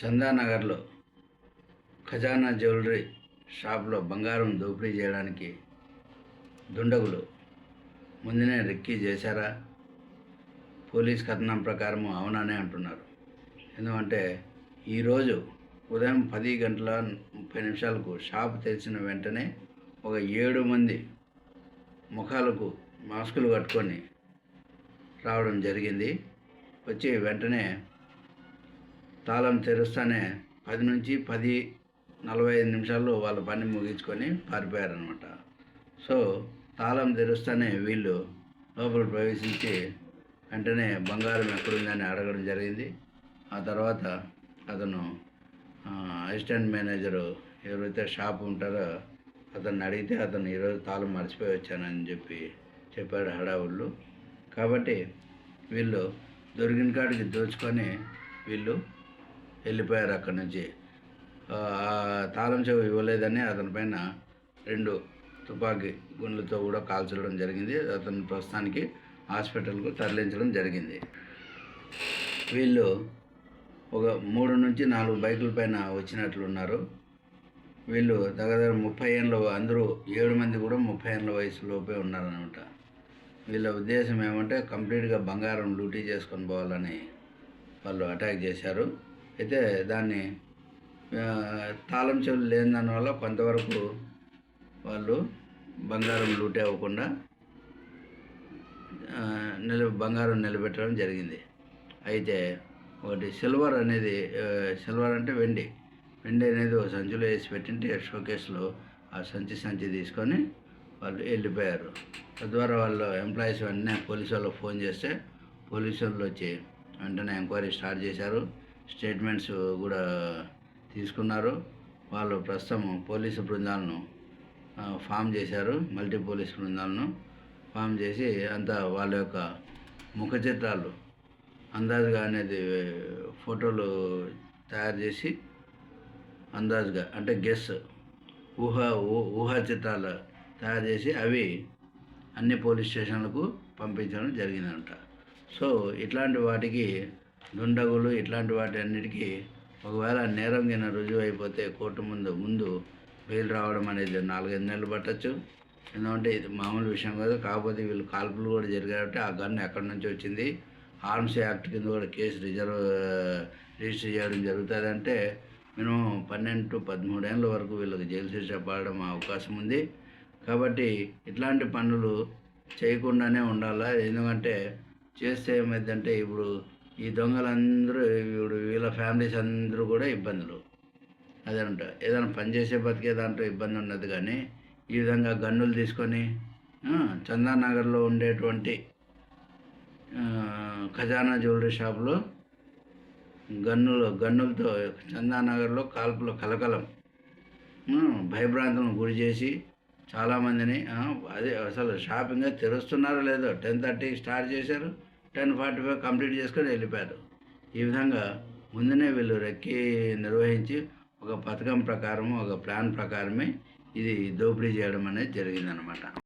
చందానగర్లో ఖజానా జ్యువెలరీ షాప్లో బంగారం దోపిడీ చేయడానికి దుండగులు ముందునే రెక్కీ చేశారా? పోలీస్ కథనం ప్రకారం అవునానే అంటున్నారు. ఎందుకంటే ఈరోజు ఉదయం పది గంటల ముప్పై నిమిషాలకు షాప్ తెరిచిన వెంటనే ఒక ఏడు మంది ముఖాలకు మాస్కులు కట్టుకొని రావడం జరిగింది. వచ్చి వెంటనే తాళం తెరుస్తానే పది నుంచి పది నలభై ఐదు నిమిషాల్లో వాళ్ళ పని ముగించుకొని పారిపోయారనమాట సో తాళం తెరుస్తానే వీళ్ళు లోపల ప్రవేశించి వెంటనే బంగారం ఎక్కడుందని అడగడం జరిగింది. ఆ తర్వాత అతను అసిస్టెంట్ మేనేజరు ఎవరైతే షాప్ ఉంటారో అతన్ని అడిగితే అతను ఈరోజు తాళం మర్చిపోయి వచ్చానని చెప్పి చెప్పాడు హడావుళ్ళు కాబట్టి వీళ్ళు దొరికిన కాడికి దోచుకొని వీళ్ళు వెళ్ళిపోయారు అక్కడి నుంచి. తాళం చెవి ఇవ్వలేదని అతని పైన రెండు తుపాకీ గుండ్లతో కూడా కాల్చడం జరిగింది. అతను ప్రస్తుతానికి హాస్పిటల్కు తరలించడం జరిగింది. వీళ్ళు ఒక మూడు నుంచి నాలుగు బైకుల పైన వచ్చినట్లున్నారు వీళ్ళు దగ్గర దగ్గర ముప్పై ఏళ్ళ అందరూ ఏడు మంది కూడా ముప్పై ఏళ్ళ వయసులోపే ఉన్నారనమాట వీళ్ళ ఉద్దేశం ఏమంటే కంప్లీట్గా బంగారం లూటీ చేసుకొని పోవాలని వాళ్ళు అటాక్ చేశారు. అయితే దాన్ని తాళం చెవులు లేని దానివల్ల కొంతవరకు వాళ్ళు బంగారం లూటే అవ్వకుండా నిల బంగారం నిలబెట్టడం జరిగింది. అయితే ఒకటి సిల్వర్ అనేది సిల్వర్ అంటే వెండి. వెండి అనేది ఒక సంచిలో వేసి పెట్టింటే షోకేస్లో ఆ సంచి సంచి తీసుకొని వాళ్ళు వెళ్ళిపోయారు. తద్వారా వాళ్ళు ఎంప్లాయీస్ వెంటనే పోలీసు వాళ్ళకి ఫోన్ చేస్తే పోలీసు వాళ్ళు వచ్చి వెంటనే ఎంక్వైరీ స్టార్ట్ చేశారు. స్టేట్మెంట్స్ కూడా తీసుకున్నారు. వాళ్ళు ప్రస్తుతం పోలీసు బృందాలను ఫామ్ చేశారు. మల్టీ పోలీస్ బృందాలను ఫామ్ చేసి అంతా వాళ్ళ యొక్క ముఖ చిత్రాలు అందాజుగా అనేది ఫోటోలు తయారు చేసి అందాజుగా అంటే గెస్ ఊహ ఊ- ఊహా చిత్రాలు తయారు చేసి అవి అన్ని పోలీస్ స్టేషన్లకు పంపించడం జరిగిందంట. సో ఇట్లాంటి వాటికి దుండగులు ఇట్లాంటి వాటి అన్నిటికీ ఒకవేళ నేరం కింద రుజువు అయిపోతే కోర్టు ముందు ముందు బెయిల్ రావడం అనేది నాలుగైదు నెలలు పట్టచ్చు. ఎందుకంటే ఇది మామూలు విషయం కాదు. కాకపోతే వీళ్ళు కాల్పులు కూడా జరిగాయంటే ఆ గన్ ఎక్కడి నుంచి వచ్చింది? ఆర్మ్స్ యాక్ట్ కింద కూడా కేసు రిజర్వ్ రిజిస్టర్ చేయడం జరుగుతుందంటే మినిమం పన్నెండు టు పదమూడు ఏళ్ళ వరకు వీళ్ళకి జైలు శిక్ష పడడం అవకాశం ఉంది. కాబట్టి ఇట్లాంటి పనులు చేయకుండానే ఉండాలా? ఎందుకంటే చేస్తే ఏమైందంటే ఇప్పుడు ఈ దొంగలందరూ వీడు వీళ్ళ ఫ్యామిలీస్ అందరూ కూడా ఇబ్బందులు. అదంట ఏదైనా పని చేసే బతికే దాంట్లో ఇబ్బంది ఉన్నది కానీ ఈ విధంగా గన్నులు తీసుకొని చందానగర్లో ఉండేటువంటి ఖజానా జ్యువెలరీ షాప్లో గన్నులు గన్నులతో చందానగర్లో కాల్పుల కలకలం భయభ్రాంతులను గురి చేసి చాలామందిని అదే అసలు షాపింగ్ తెరుస్తున్నారో లేదో టెన్ థర్టీ స్టార్ట్ చేశారు. టెన్ ఫార్టీ ఫైవ్ కంప్లీట్ చేసుకొని వెళ్ళిపోయారు. ఈ విధంగా ముందునే వీళ్ళు రెక్కి నిర్వహించి ఒక పథకం ప్రకారం ఒక ప్లాన్ ప్రకారమే ఇది దోపిడీ చేయడం అనేది జరిగిందనమాట.